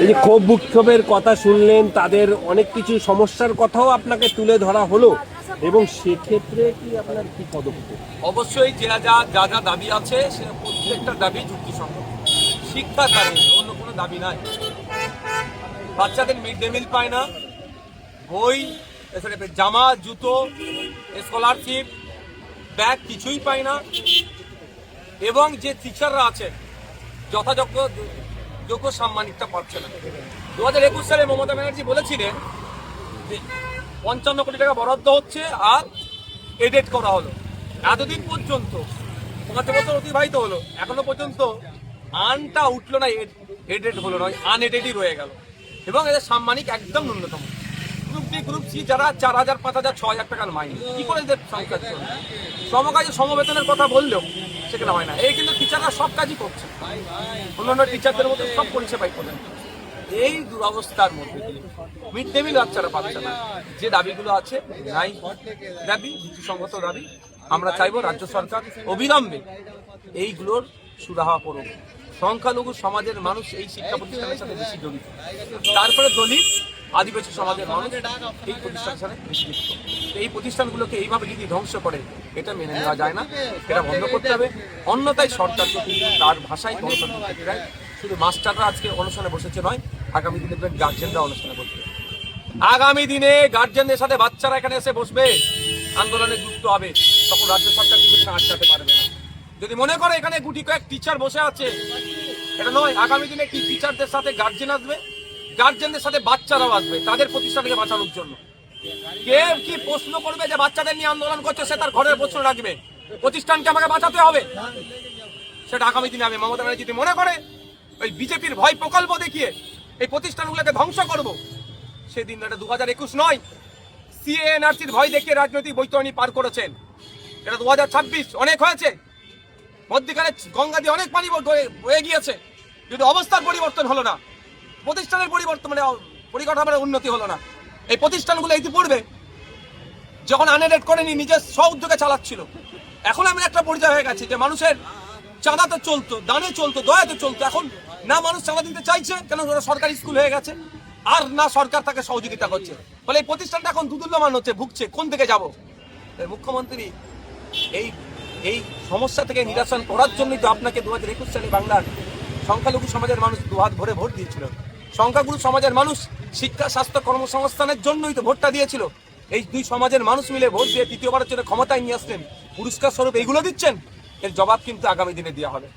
এই যে ক্ষোভ বিক্ষোভের কথা শুনলেন, তাদের অনেক কিছু সমস্যার কথাও আপনাকে তুলে ধরা হলো। এবং সেক্ষেত্রে কি আপনার কি পদক্ষেপ? অবশ্যই যা যা যা যা দাবি আছে, সে প্রত্যেকটা দাবি যুক্তিসঙ্গত। শিক্ষা দাবি অন্য কোনো দাবি নাই। বাচ্চাদের মিড ডে মিল পায় না। বই জামা, জুতো, স্কলারশিপ, ব্যাগ কিছুই পায় না। এবং যে টিচাররা আছেন, যথাযোগ্য যোগ্য সাম্মানিকটা পাচ্ছে না। দু হাজার একুশ সালে মমতা ব্যানার্জি বলেছিলেন যে, পঞ্চান্ন কোটি টাকা বরাদ্দ হচ্ছে আর এডেট করা হলো। এতদিন পর্যন্ত পাঁচ বছর অতিবাহিত হলো, এখনও পর্যন্ত আনটা উঠল না এডেড হলো নয় আনএডেডই রয়ে গেল। এবং এদের সাম্মানিক একদম ন্যূনতম। সি যারা চার হাজার, পাঁচ হাজার, ছ হাজার টাকার মাইনে। কি করে এদের চলবে? সমকাজে সমবেতনের কথা বললেও সেখানে হয় না। এই কিন্তু টিচাররা সব কাজই করছে। অন্যান্য টিচারদের মধ্যে সব পরিষেবাই করেন এই দুরবস্থার মধ্যে মিড ডে মিল বাচ্চারা পাচ্ছে না। যে দাবিগুলো আছে, নাই। দাবি যুক্তিসঙ্গত দাবি। আমরা চাইব রাজ্য সরকার অবিলম্বে এইগুলোর সুরাহা করুক। সংখ্যালঘু সমাজের মানুষ এই শিক্ষা প্রতিষ্ঠানের সাথে বেশি জড়িত। তারপরে দলিত আদিবাসী সমাজের মানুষ এই প্রতিষ্ঠানের সাথে এই প্রতিষ্ঠানগুলোকে এইভাবে যদি ধ্বংস করে, এটা মেনে নেওয়া যায় না। এটা বন্ধ করতে হবে। অন্যথায় সরকারকে কিন্তু তার ভাষায় গণতন্ত্র করতে দেয় শুধু মাস্টাররা আজকে অনুষ্ঠানে বসেছে নয়, আগামী দিনে গার্জেনরা অনুষ্ঠানে বসবে। আগামী দিনে গার্জেনদের সাথে বাচ্চারা এখানে এসে বসবে। আন্দোলনে যুক্ত হবে। তখন রাজ্য সরকার কিন্তু আটকাতে পারবে না। যদি মনে করে এখানে গুটি কয়েক টিচার বসে আছে, এটা নয়, আগামী দিনে কি টিচারদের সাথে গার্জেন আসবে? গার্জেনদের সাথে বাচ্চারাও আসবে তাদের প্রতিষ্ঠানকে বাঁচানোর জন্য। কে কি প্রশ্ন করবে যে বাচ্চাদের নিয়ে আন্দোলন করছে, সে তার ঘরের প্রশ্ন রাখবে। প্রতিষ্ঠানকে আমাকে বাঁচাতে হবে। সেটা আগামী দিনে আমি মমতা ব্যানার্জি যদি মনে করে ওই বিজেপির ভয় প্রকল্প দেখিয়ে এই প্রতিষ্ঠানগুলোকে ধ্বংস করব। সেদিন এটা দু হাজার একুশ নয়। সিএনআরসির ভয় দেখিয়ে রাজনৈতিক বৈতরণী পার করেছেন। এটা দু হাজার ছাব্বিশ, অনেক হয়েছে। মধ্যখানে গঙ্গা দিয়ে অনেক পানি গিয়েছে। কিন্তু অবস্থার পরিবর্তন হলো না প্রতিষ্ঠানের পরিবর্তন পরিকাঠামোর উন্নতি হলো না। এই প্রতিষ্ঠানগুলো ইতিপূর্বে যখন আনএডেড করেনি, নিজের স্ব উদ্যোগে চালাচ্ছিল। এখন আমি একটা পরিচয় হয়ে গেছি যে মানুষের চাঁদাতে চলতো, দানে চলতো, দয়াতে চলতো। এখন না মানুষ চাঁদা দিতে চাইছে, কেন ওরা সরকারি স্কুল হয়ে গেছে, আর না সরকার তাকে সহযোগিতা করছে। ফলে এই প্রতিষ্ঠানটা এখন দুদুল্যমান হচ্ছে, ভুগছে, কোন দিকে যাব? মুখ্যমন্ত্রী, এই এই সমস্যা থেকে নিরাসন করার জন্যই তো আপনাকে দু হাজার একুশ সালে বাংলার সংখ্যালঘু সমাজের মানুষ দু হাত ভরে ভোট দিয়েছিল। সংখ্যাগুরু সমাজের মানুষ শিক্ষা, স্বাস্থ্য, কর্মসংস্থানের জন্যই তো ভোটটা দিয়েছিল। এই দুই সমাজের মানুষ মিলে ভোট দিয়ে তৃতীয়বারের জন্য ক্ষমতায় নিয়ে আসলেন। পুরস্কার স্বরূপ এইগুলো দিচ্ছেন? এর জবাব কিন্তু আগামী দিনে দেওয়া হবে।